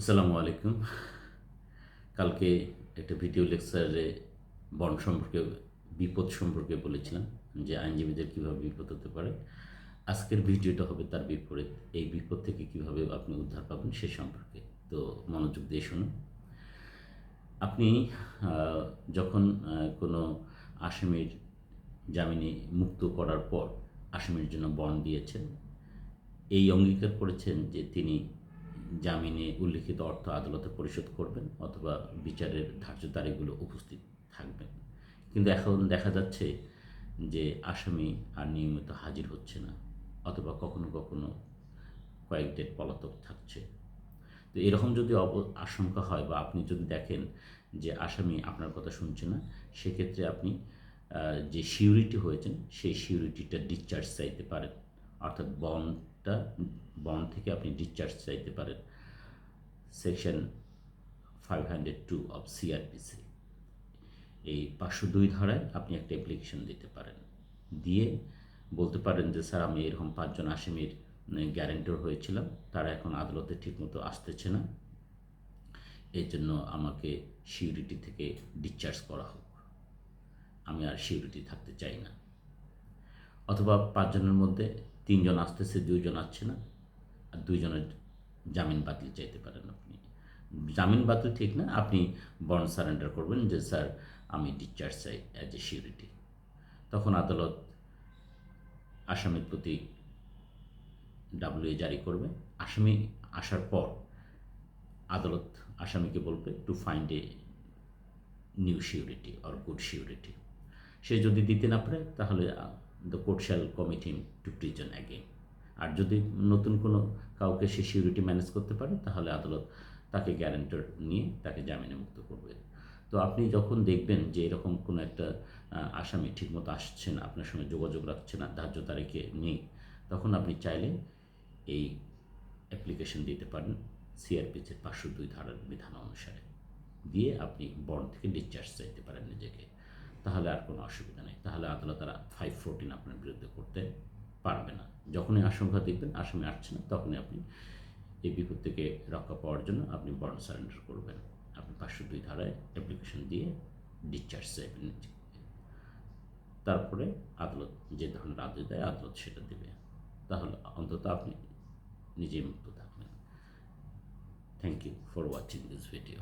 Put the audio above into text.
আসসালামু আলাইকুম। কালকে একটা ভিডিও লেকচারে বন সম্পর্কে, বিপদ সম্পর্কে বলেছিলাম যে আইনজীবীদের কীভাবে বিপদ হতে পারে। আজকের ভিডিওটা হবে তার বিপরীত। এই বিপদ থেকে কীভাবে আপনি উদ্ধার পাবেন সে সম্পর্কে। তো মনোযোগ দিয়ে শুনুন। আপনি যখন কোনো আসামির জামিনে মুক্ত করার পর আসামির জন্য বন্ড দিয়েছেন, এই অঙ্গীকার করেছেন যে তিনি জামিনে উল্লিখিত অর্থ আদালতে পরিশোধ করবেন অথবা বিচারের ধার্য তারিখগুলো উপস্থিত থাকবেন। কিন্তু এখন দেখা যাচ্ছে যে আসামি আর নিয়মিত হাজির হচ্ছে না, অথবা কখনো কখনো কয়েক ডেট পলাতক থাকছে। তো এরকম যদি অব, আশঙ্কা হয় বা আপনি যদি দেখেন যে আসামি আপনার কথা শুনছে না, সেক্ষেত্রে আপনি যে সিউরিটি হয়েছেন, সেই সিউরিটিটা ডিসচার্জ চাইতে পারেন। অর্থাৎ বন্ডটা বন্ড থেকে আপনি ডিসচার্জ চাইতে পারেন। Section five hundred two of CrPC এই পাঁচশো দুই ধারায় আপনি একটা অ্যাপ্লিকেশন দিতে পারেন। দিয়ে বলতে পারেন যে, স্যার, আমি এরকম পাঁচজন আসামির গ্যারেন্টর হয়েছিলাম। তারা এখন আদালতে ঠিকমতো আসতেছে না। এর জন্য আমাকে সিউরিটি থেকে ডিসচার্জ করা হোক। আমি আর সিউরিটি থাকতে চাই না। অথবা পাঁচজনের মধ্যে তিনজন আসতেছে, দুইজন আসছে না। দুইজনের জামিন বাতিল চাইতে পারেন আপনি। জামিন বাতিল ঠিক না, আপনি বন্ড সারেন্ডার করবেন যে, স্যার, আমি ডিসচার্জ চাই অ্যাজ এ সিউরিটি তখন আদালত আসামির প্রতি ডাব্লিউ জারি করবে। আসামি আসার পর আদালত আসামিকে বলবে to find a new surety or good surety সে যদি দিতে না পারে, তাহলে the court shall commit to prison again আর যদি নতুন কোনো কাউকে সে সিউরিটি ম্যানেজ করতে পারে, তাহলে আদালত তাকে গ্যারেন্টার নিয়ে তাকে জামিনে মুক্ত করবে। তো আপনি যখন দেখবেন যে এরকম কোনো একটা আসামি ঠিকমতো আসছে না, আপনার সঙ্গে যোগাযোগ রাখছে না, ধার্য তারিখে নেই, তখন আপনি চাইলে এই অ্যাপ্লিকেশন দিতে পারেন সিআরপিসির পাঁচশো দুই ধারার বিধান অনুসারে। দিয়ে আপনি বন্ড থেকে ডিসচার্জ চাইতে পারেন নিজেকে। তাহলে আর কোনো অসুবিধা নেই। তাহলে আদালত তারা ফাইভ ফোরটিন আপনার বিরুদ্ধে করতে পারবে না। যখনই আশঙ্কা দেখবেন, আসামি আসছে না, তখনই আপনি এই বিপদ থেকে রক্ষা পাওয়ার জন্য আপনি বন্ড সারেন্ডার করবেন। আপনি পাঁচশো দুই ধারায় অ্যাপ্লিকেশন দিয়ে ডিসচার্জ চাইবেন তারপরে আদালত যে ধরনের আদেশ দেয়, আদালত সেটা দেবে। তাহলে অন্তত আপনি নিজেই মুক্ত থাকবেন। Thank you for watching this video